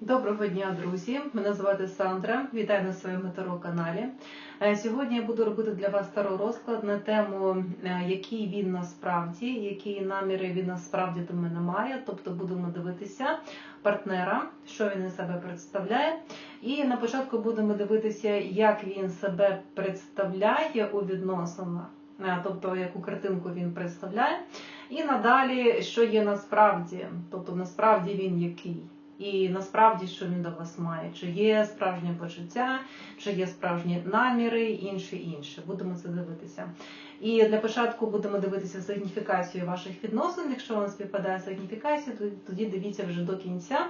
Доброго дня, друзі! Мене звати Сандра. Вітаю на своєму таро каналі. Е, Сьогодні я буду робити для вас таро розклад на тему, е, який він насправді, які наміри він насправді до мене має. Тобто будемо дивитися партнера, що він із себе представляє. І на початку будемо дивитися, як він себе представляє у відносинах, е, тобто яку картинку він представляє. І надалі, що є насправді, тобто насправді він який. І насправді, що він до вас має, чи є справжнє почуття, чи є справжні наміри, інше інше. Будемо це дивитися. І для початку будемо дивитися сигніфікацію ваших відносин. Якщо вам співпадає сигніфікація, то тоді дивіться вже до кінця.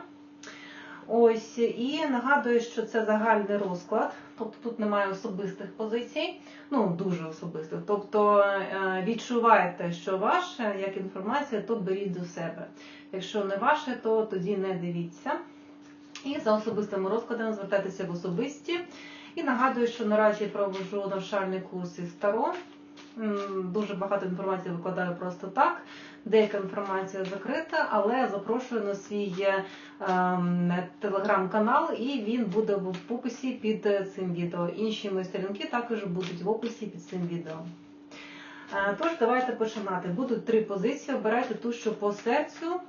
Ось і нагадую, що це загальний розклад, тобто тут немає особистих позицій, ну дуже особистих. Тобто е, відчуваєте, що ваше як інформація, то беріть до себе. Якщо не ваше, то тоді не дивіться. І за особистими розкладами звертайтеся в особисті. І нагадую, що наразі я проводжу навчальний курс із Таро. Дуже багато інформації викладаю просто так. Деяка інформація закрита, але запрошую на свій ем, телеграм-канал, і він буде в описі під е, цим відео. Інші мої сторінки також будуть в описі під цим відео. Е, Тож, давайте починати. Будуть три позиції. Обирайте ту, що по серцю,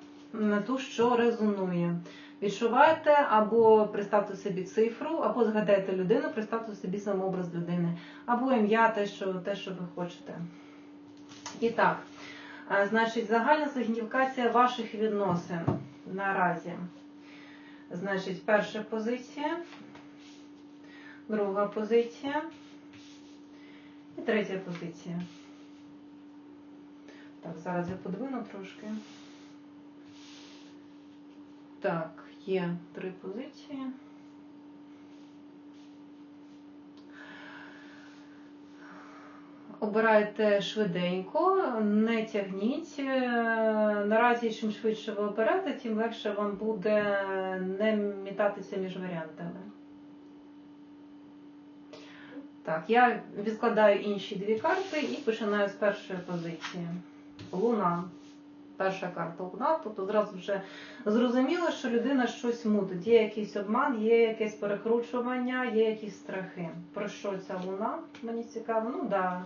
ту, що резонує. Відчуваєте або представте собі цифру, або згадайте людину, представте собі самообраз людини, або ім'я, те, що, те, що ви хочете. І так, е, значить, загальна сигніфікація ваших відносин наразі. Значить, перша позиція, друга позиція і третя позиція. Так, зараз я подвину трошки. Так, є три позиції. Обирайте швиденько, не тягніть. Е, Наразі, чим швидше ви оберете, тим легше вам буде не мітатися між варіантами. Так, я відкладаю інші дві карти і починаю з першої позиції. Луна. Перша карта Луна, тобто зразу вже зрозуміло, що людина щось мутить. Є якийсь обман, є якесь перекручування, є якісь страхи. Про що ця луна? Мені цікаво. Ну да,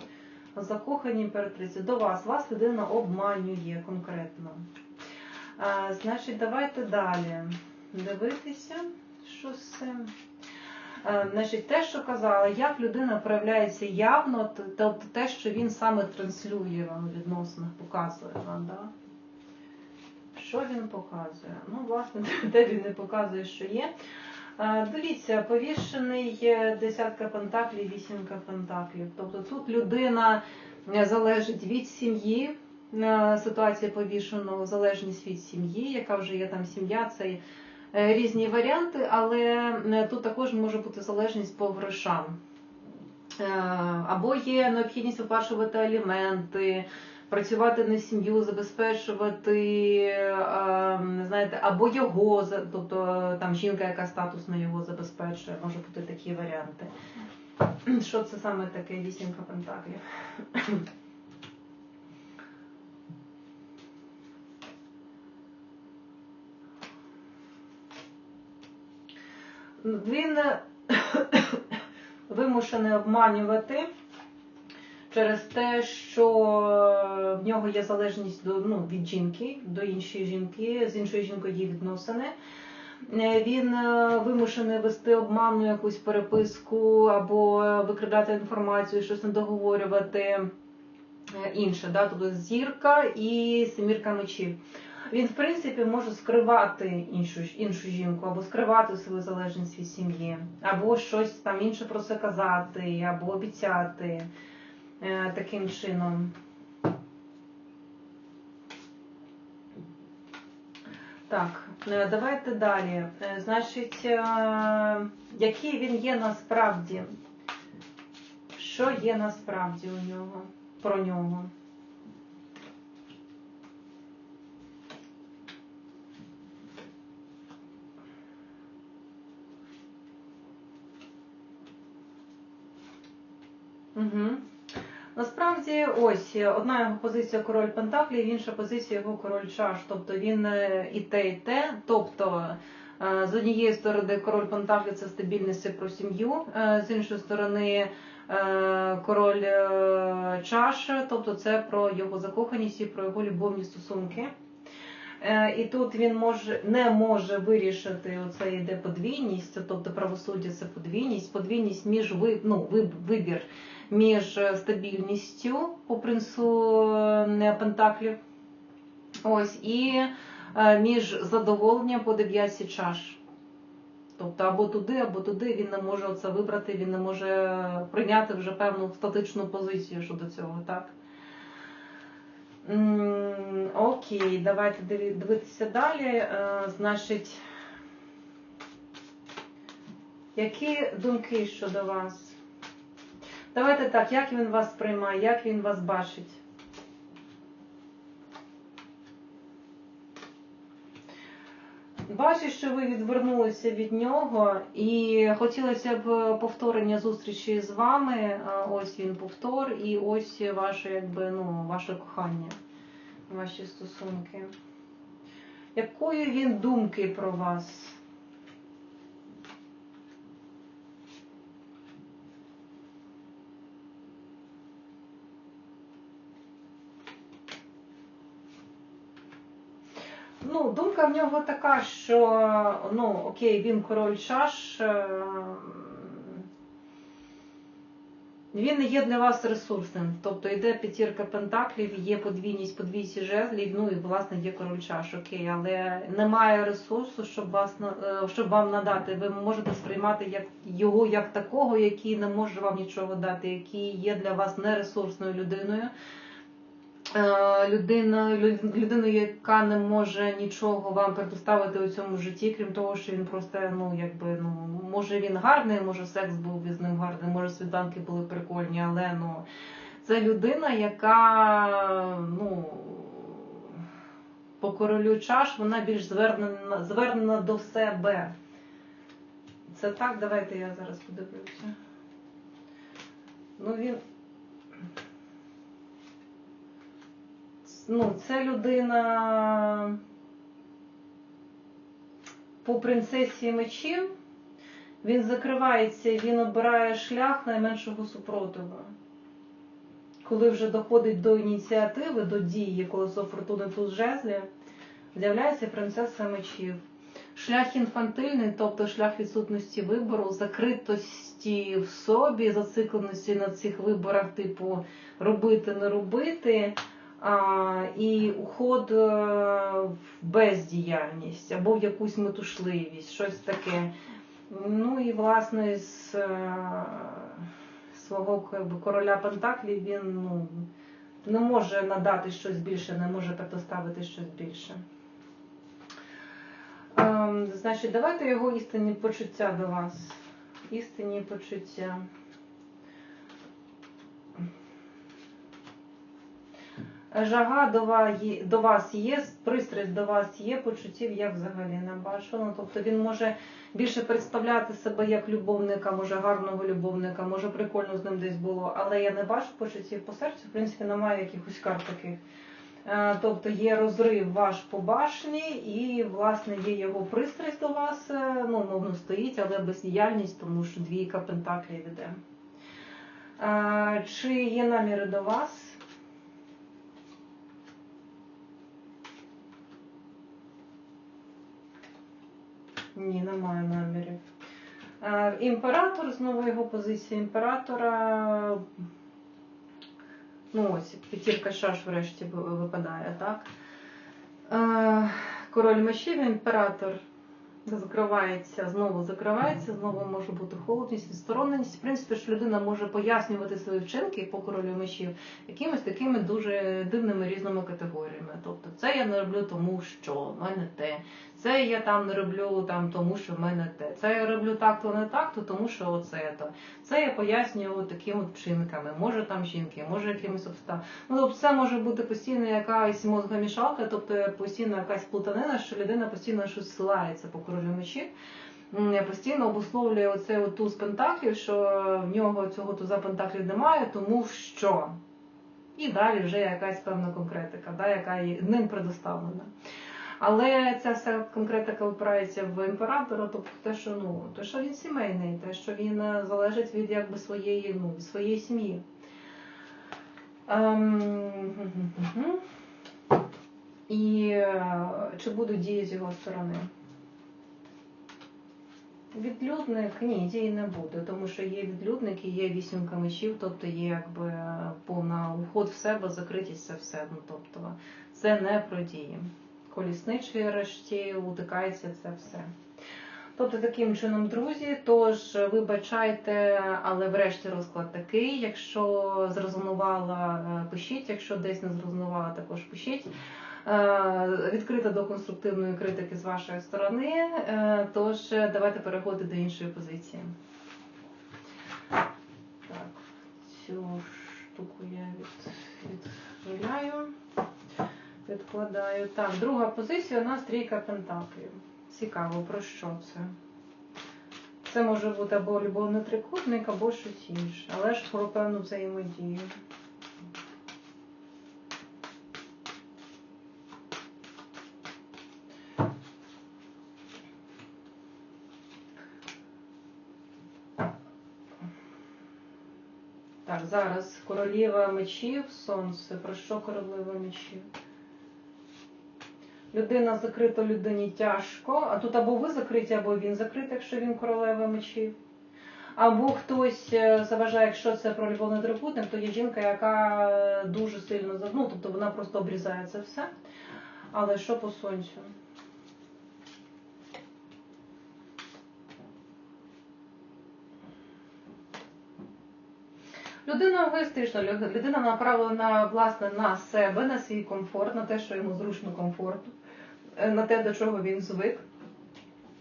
закохані імператриці. До вас. Вас людина обманює конкретно. А, значить, давайте далі дивитися, що з цим. Значить, те, що казала, як людина проявляється явно, тобто те, що він саме транслює вам у відносинах, показує вам, да? Що він показує? Ну, власне, де він не показує, що є. Дивіться, повішений десятка пентаклів, вісімка пентаклів. Тобто тут людина е, залежить від сім'ї, е, ситуація повішеного, залежність від сім'ї, яка вже є там сім'я, це е, різні варіанти, але тут також може бути залежність по грошам. Або є необхідність виплачувати аліменти, працювати на сім'ю, забезпечувати, е, знаєте, або його, тобто там жінка, яка статусно його забезпечує, може бути такі варіанти. Що це саме таке вісімка пентаклів? Він вимушений обманювати через те, що в нього є залежність до, ну, від жінки до іншої жінки, з іншою жінкою є відносини. Е, Він е, вимушений вести обманну якусь переписку або викрадати інформацію, щось не договорювати е, інше, да? тобто зірка і семірка мечів. Він, в принципі, може скривати іншу, іншу жінку, або скривати свою залежність від сім'ї, або щось там інше про це казати, або обіцяти е, таким чином. Так, е, давайте далі. Е, Значить, е, який він є насправді? Що є насправді у нього? Про нього? Угу. Насправді, ось одна його позиція король Пентаклів, інша позиція його король чаш. Тобто він е, і те, і те. Тобто Е, З однієї сторони, король Пентаклів це стабільність про сім'ю, е, з іншої сторони, король чаш, тобто це про його закоханість і про його любовні стосунки. І тут він може не може вирішити оце йде подвійність, тобто правосуддя це подвійність, подвійність між ви, ну, ви- вибір між е, стабільністю по принцу е, Пентаклів. Ось і е, між задоволенням по дев'ятці чаш. Тобто або туди, або туди він не може це вибрати, він не може прийняти вже певну статичну позицію щодо цього, так? Окей, давайте дивитися далі. Значить, які думки щодо вас? Давайте так, як він вас сприймає, як він вас бачить? Бачу, що ви відвернулися від нього, і хотілося б повторення зустрічі з вами. Ось він повтор, і ось ваше, якби, ну, ваше кохання, ваші стосунки. Якої він думки про вас? Ну, думка в нього така, що ну, окей, він король чаш. е, Він не є для вас ресурсним. Тобто йде п'ятірка пентаклів, є подвійність по двійці жезлів, ну і власне є король чаш, окей, але немає ресурсу, щоб вас е, щоб вам надати. Ви можете сприймати як його як такого, який не може вам нічого дати, який є для вас нересурсною людиною. Е, людина, людиною, яка не може нічого вам предоставити у цьому житті, крім того, що він просто, ну якби ну може він гарний, може секс був із ним гарний, може свіданки були прикольні, але ну це людина, яка ну по королю чаш вона більш звернена, звернена до себе. Це так, давайте я зараз подивлюся. Ну він. Ну, це людина по принцесі мечів. Він закривається, він обирає шлях найменшого супротиву. Коли вже доходить до ініціативи, до дії, колесо фортуни туз жезлів, з'являється принцеса мечів. Шлях інфантильний, тобто шлях відсутності вибору, закритості в собі, зацикленості на цих виборах, типу робити, не робити і уход е, в бездіяльність або в якусь метушливість, щось таке. Ну і власне з е, свого якби, короля Пентаклів він ну, не може надати щось більше, не може предоставити щось більше. Значить, давайте його істинні почуття до вас. Істинні почуття. Жага до вас, є, до вас є, пристрасть до вас є, почуттів я взагалі не бачу. Ну, тобто він може більше представляти себе як любовника, може гарного любовника, може прикольно з ним десь було, але я не бачу почуттів по серцю, в принципі, немає якихось карт таких. Е, Тобто є розрив ваш по башні, і, власне, є його пристрасть до вас, е, ну, мовно стоїть, але бездіяльність, тому що двійка пентаклів іде. Е, Чи є наміри до вас? Ні, немає намірів. Е, Імператор, знову його позиція імператора. Ну ось, п'ятірка чаш врешті випадає, так? Е, Король мечів, імператор закривається, знову закривається, знову може бути холодність, відстороненість. В принципі, що людина може пояснювати свої вчинки по королю мечів якимись такими дуже дивними різними категоріями. Тобто, це я не роблю тому, що в мене те. Це я там не роблю там тому, що в мене те. Це я роблю так, то не так, то тому, що оце то. Це я пояснюю такими вчинками. Може там жінки, може якимось обставинами. Ну, тобто це може бути постійно якась мозгомішалка, тобто постійно якась плутанина, що людина постійно щось силається по королю мечів. Постійно обусловлює оцей от туз пентаклів, що в нього цього туза пентаклів немає, тому що. І далі вже якась певна конкретика, да, яка ним предоставлена. Але ця вся конкретика опирається в імператора, тобто те, що ну, те, що він сімейний, те, що він е, залежить від якби своєї, ну, своєї сім'ї. Ем. І е, чи будуть дії з його сторони? Відлюдник ні, дії не буде, тому що є відлюдник і є вісімка мечів, тобто є якби повна уход в себе, закритість все. Ну, тобто це не про дії. Колісничий решті утикається це все. Тобто таким чином, друзі, тож вибачайте, але врешті розклад такий. Якщо зрезонувала, е, пишіть, якщо десь не зрезонувала, також пишіть. Е, Відкрита до конструктивної критики з вашої сторони. Е, Тож давайте переходити до іншої позиції. Так, цю штуку я від, відкладаю. Так, друга позиція у нас трійка пентаклів. Цікаво, про що це? Це може бути або любовний трикутник, або щось інше, але ж про певну взаємодію. Так, зараз королева мечів, сонце. Про що королева мечів? Людина закрита, людині тяжко. А тут або ви закриті, або він закритий, якщо він королева мечів. Або хтось е, заважає, якщо це про любовний трикутник, то є жінка, яка е, дуже сильно ну, тобто вона просто обрізає це все. Але що по сонцю? Людина егоїстична, людина направлена власне на себе, на свій комфорт, на те, що йому зручно комфорту, е, на те, до чого він звик.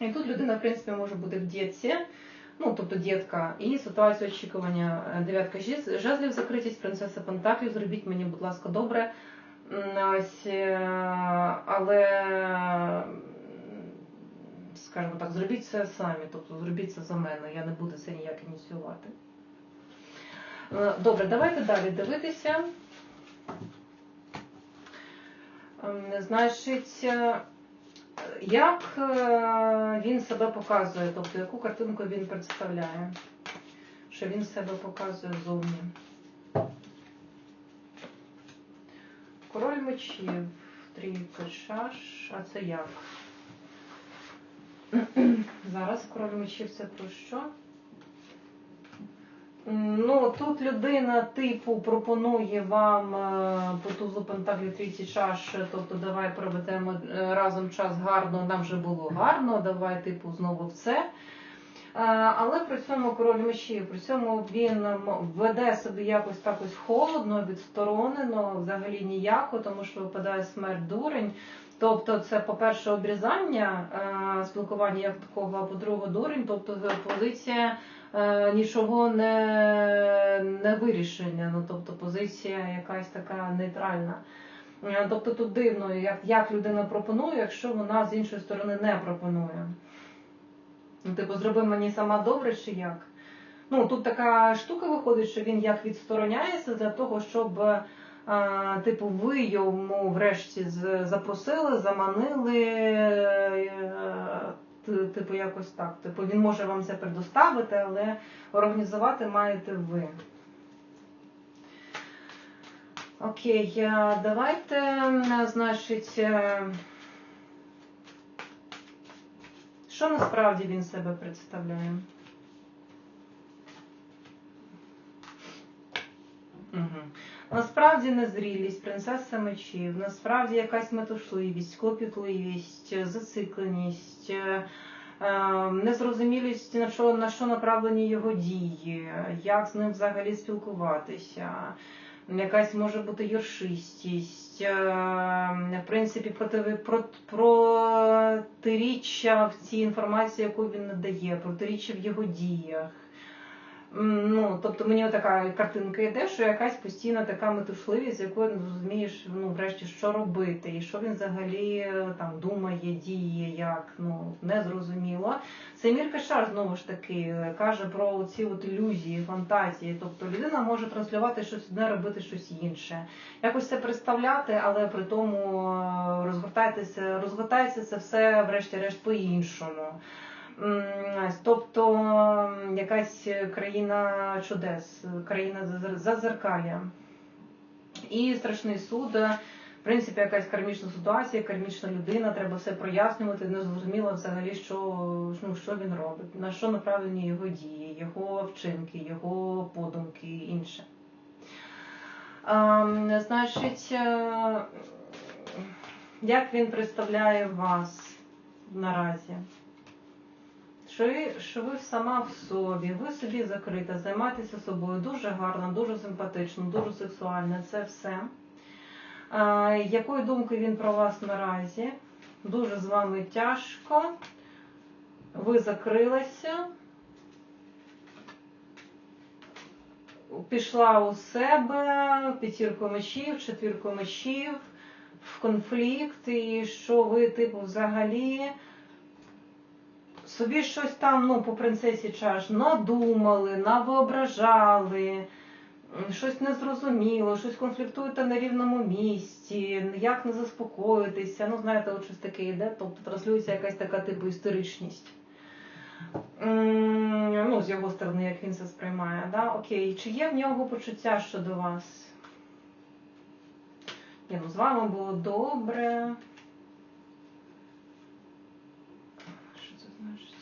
І тут людина, в принципі, може бути в дітці, ну тобто дітка, і ситуація очікування е, дев'ятка жез- жезлів, закритість принцеса Пентаклів. Зробіть мені, будь ласка, добре. Ось, е, але, скажімо так, зробіть це самі, тобто зробіть це за мене. Я не буду це ніяк ініціювати. Е, Добре, давайте далі дивитися. Ем, Значить, е, як е, він себе показує, тобто яку картинку він представляє, що він себе показує зовні. Король мечів, трійка чаш, а це як? Зараз король мечів це про що? Ну, тут людина типу пропонує вам е, по тузу Пентаклі трійці чаш, тобто давай проведемо е, разом час гарно, нам вже було гарно, давай типу знову в це. Е, Але при цьому король мечів, при цьому він веде себе якось так ось холодно, відсторонено, взагалі ніяко, тому що випадає смерть дурень. Тобто це, по-перше, обрізання спілкування як такого, а по-друге, дурень, тобто позиція е, нічого не, не вирішення, ну тобто позиція якась така нейтральна. Е, Тобто тут дивно, як, як людина пропонує, якщо вона з іншої сторони не пропонує. Ну, Типу, зроби мені сама добре чи як? Ну, тут така штука виходить, що він як відстороняється для того, щоб, е, типу, ви йому врешті запросили, заманили, типу, якось так. Типу, він може вам це предоставити, але організувати маєте ви. Окей, е, давайте, значить, е, що насправді він себе представляє? Угу. Насправді незрілість, принцеса мечів, насправді якась метушливість, клопітливість, зацикленість, е, е, незрозумілість, на що, на що направлені його дії, як з ним взагалі спілкуватися. Якась може бути юршистість, е, в принципі, протиріччя в цій інформації, яку він надає, протиріччя в його діях. Ну, тобто мені така картинка йде, що якась постійна така метушливість, з якою не розумієш, ну, врешті, що робити, і що він взагалі е, там думає, діє, як, ну, не зрозуміло. Семір Кашар, знову ж таки, е, каже про ці от ілюзії, фантазії. Тобто людина може транслювати щось одне, робити щось інше. Якось це представляти, але при тому е, розгортається це все, врешті-решт, по-іншому. Тобто якась країна чудес, країна зазеркалля. І страшний суд, е, в принципі, якась кармічна ситуація, кармічна людина, треба все прояснювати, не зрозуміло взагалі, що, ну, що він робить, на що направлені його дії, його вчинки, його подумки і інше. Ем, Значить, е, як він представляє вас наразі? Що що ви сама в собі, ви собі закрита, займаєтеся собою дуже гарно, дуже симпатично, дуже сексуально, це все. А, якої думки він про вас наразі? Дуже з вами тяжко. Ви закрилися. Пішла у себе, п'ятірку мечів, четвірку мечів, в конфлікт, і що ви, типу, взагалі собі щось там, ну, по принцесі чаш, надумали, навоображали, щось незрозуміло, щось конфліктуєте на рівному місці, як не заспокоїтися. Ну, знаєте, от щось таке йде, тобто транслюється якась така типу істеричність. М, Ну, з його сторони, як він це сприймає. Да? Окей, чи є в нього почуття щодо вас? Ні, ну з вами було добре. Що це значить?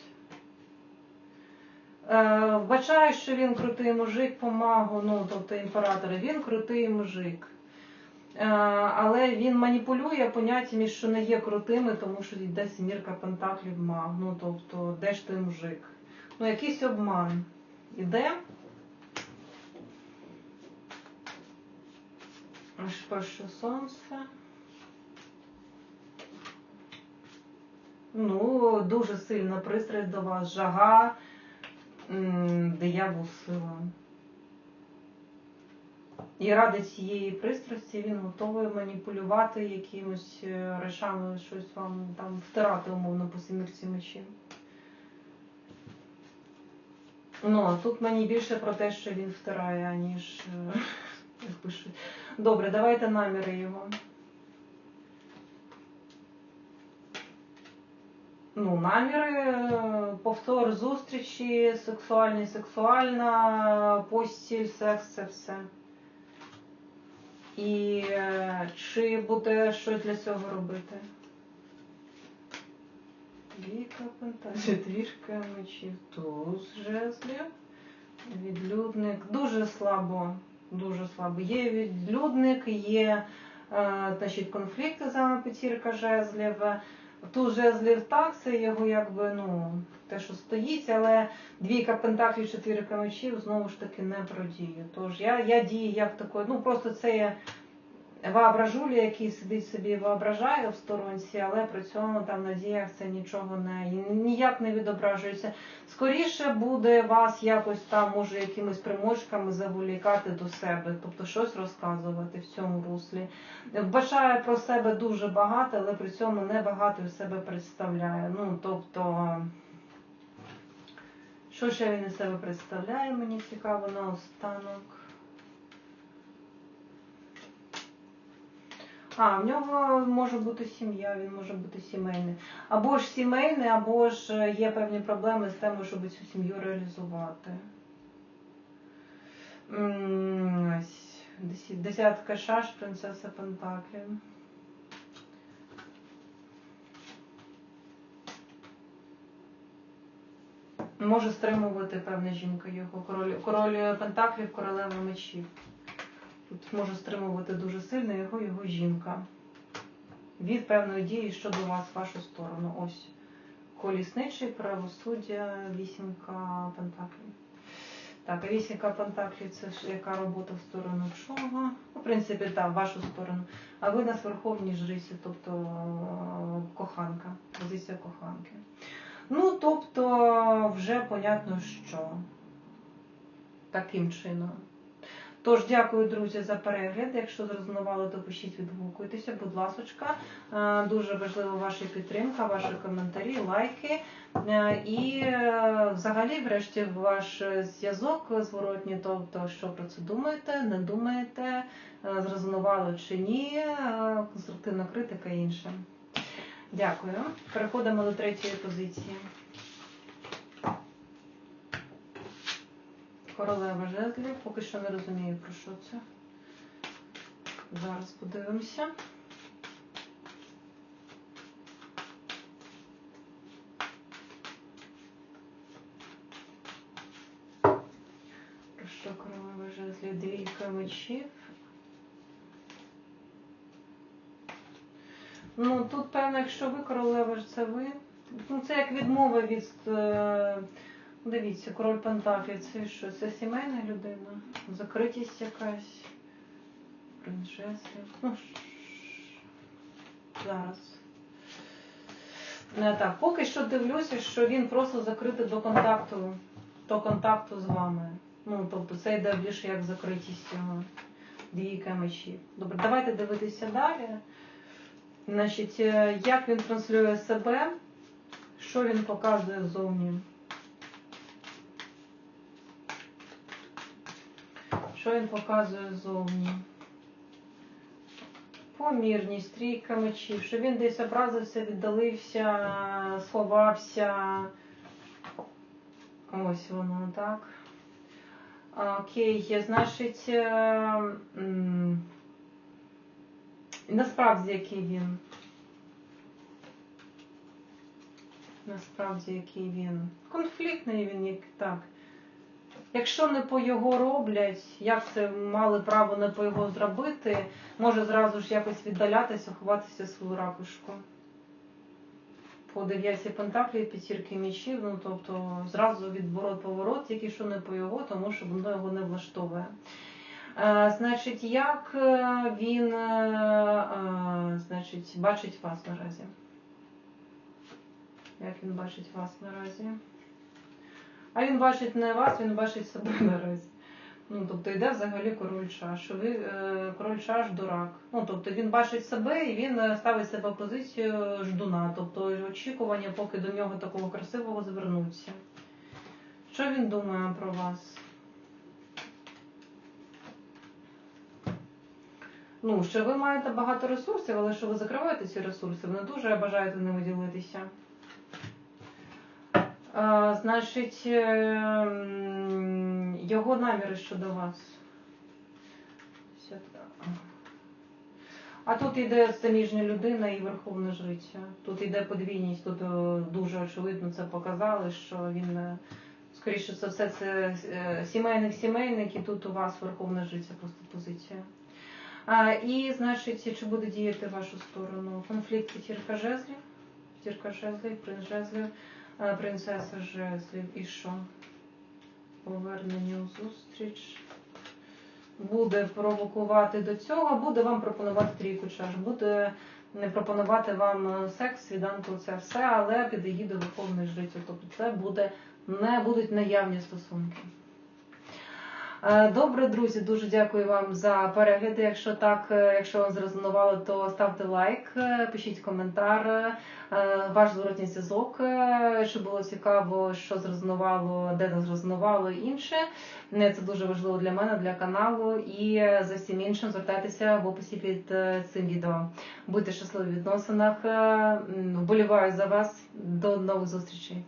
Е, вбачаю, що він крутий мужик по магу, ну, тобто імператори, він крутий мужик. Е, але він маніпулює поняттями, що не є крутими, тому що йде сімірка пентаклів маг. Ну, тобто, де ж той мужик? Ну, якийсь обман іде. Перше сонце. Ну, дуже сильна пристрасть до вас, жага, диявол сила. І ради цієї пристрасті він готовий маніпулювати якимось е, речами, щось вам там втирати умовно по сімірці мечів. Ну, а тут мені більше про те, що він втирає, аніж е. Добре, давайте наміри його. Ну, наміри, е, повтор зустрічі, сексуальні, сексуальна, постіль, секс, це все. І е, чи буде щось для цього робити? Двійка пентаклів, двіжка мечів, туз жезлів, відлюдник. Дуже слабо, дуже слабо. Є відлюдник, є е, значить, конфлікти вами п'ятірка жезлів. Туз жезлів так, це його якби, ну, те, що стоїть, але двійка пентаклів, чотири мечів знову ж таки не про дію. Тож я, я дію як такою, ну просто це є воображулі, який сидить собі воображає в сторонці, але при цьому там на діях це нічого не ніяк не відображується. Скоріше буде вас якось там, може, якимись примочками заволікати до себе, тобто щось розказувати в цьому руслі. Вбачає про себе дуже багато, але при цьому не багато себе представляє. Ну, тобто, що ще він із себе представляє, мені цікаво наостанок. А, в нього може бути сім'я, він може бути сімейний. Або ж сімейний, або ж є певні проблеми з тим, щоб цю сім'ю реалізувати. Десятка шаш, принцеса Пентаклів. Може стримувати певна жінка його. Король, король Пентаклів, королева мечів. Тут може стримувати дуже сильно його його жінка. Від певної дії щодо вас, в вашу сторону. Ось. Колісничий, правосуддя, вісімка пентаклів. Так, а вісімка пентаклів це ж яка робота в сторону чого? Ну, в принципі, так, в вашу сторону. А ви нас верховній жриці, тобто е, коханка, позиція коханки. Ну, тобто, вже понятно, що. таким чином. Тож, дякую, друзі, за перегляд. Якщо зрезонували, то пишіть, відгукуйтеся, будь ласочка. Е, Дуже важлива ваша підтримка, ваші коментарі, лайки. Е, І е, взагалі, врешті, ваш зв'язок зворотній, тобто, що про це думаєте, не думаєте, зрезонувало чи ні, конструктивна критика і інше. Дякую. Переходимо до третьої позиції. Королева жезлів. Поки що не розумію, про що це. Зараз подивимося. Про що королева жезлів? Двійка мечів. Ну, тут, певно, якщо ви королева, це ви. Ну, це як відмова від. Дивіться, король Пентаклів, це що? Це сімейна людина? Закритість якась. Принцеса. Ну, зараз. Не так, поки що дивлюся, що він просто закритий до контакту, до контакту з вами. Ну, тобто це йде більше як закритість його двійка мечів. Добре, давайте дивитися далі. Значить, е, як він транслює себе, що він показує ззовні. Що він показує ззовні? Помірність, трійка мечів, що він десь образився, віддалився, сховався. Ось воно, так. Окей, значить, е, насправді який він? Насправді який він? Конфліктний він, як так. Якщо не по його роблять, як це мали право не по його зробити, може зразу ж якось віддалятися, ховатися свою ракушку. По дев'ятці пентаклів, п'ятірки мічів, ну тобто зразу відворот поворот, тільки що не по його, тому що воно його не влаштовує. Е, значить, як е, він е, значить, бачить вас наразі? Як він бачить вас наразі? А він бачить не вас, він бачить себе наразі. Ну, тобто йде взагалі король чаш. Що ви е, король чаш дурак. Ну, тобто він бачить себе і він е, ставить себе позицію ждуна, тобто очікування, поки до нього такого красивого звернуться. Що він думає про вас? Ну, що ви маєте багато ресурсів, але що ви закриваєте ці ресурси, ви не дуже бажаєте ними ділитися. А, значить, е, його наміри щодо вас. А тут йде заміжня людина і верховна жриця. Тут йде подвійність, тут е, дуже очевидно це показали, що він, е, скоріше за все, це е, сімейник сімейник, і тут у вас верховна жриця просто позиція. А, і, значить, чи буде діяти вашу сторону? Конфлікт п'ятірка жезлів, п'ятірка жезлів, принц жезлів. Принцеса жезлів і що? Повернення у зустріч. Буде провокувати до цього, буде вам пропонувати трійку чаш, буде не пропонувати вам е, секс, свіданку, це все, але під до Верховної жриці. Тобто це буде, не будуть наявні стосунки. Е, Добре, друзі, дуже дякую вам за перегляди. Якщо так, е, якщо вам зрезонувало, то ставте лайк, е, пишіть коментар, ваш зворотній зв'язок, що було цікаво, що зрезонувало, де не зрезонувало і інше. Це дуже важливо для мене, для каналу. І за всім іншим звертайтеся в описі під цим відео. Будьте щасливі в відносинах. Вболіваю за вас. До нових зустрічей.